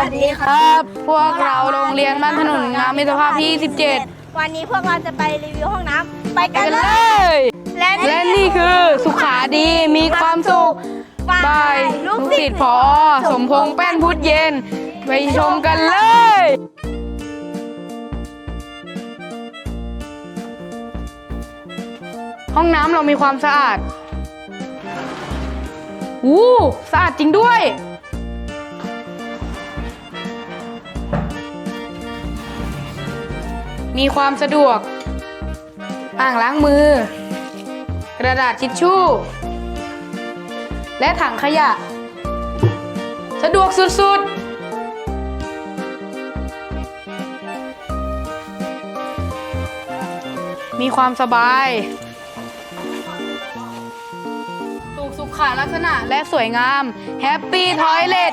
วัสดีครับ พวกเราโรงเรียนบ้านถนนงามมิตรภาพที่ 17 วันนี้พวกเราจะไปรีวิวห้องน้ำไปไปกันกันเลเลยยและและนี่คือสุขาดีมีความสุขบายลูกศิษย์พอสมพงษ์แป้นพุทธเย็น ไปชมกันเลยห้องน้ำเรามีความสะอาดอู้สะอาดจริงด้วย มีความสะดวก อ่างล้างมือ กระดาษทิชชู่ และถังขยะ สะดวกสุด ๆมีความสบาย ถูกสุขลักษณะและสวยงาม แฮปปี้ทอยเลท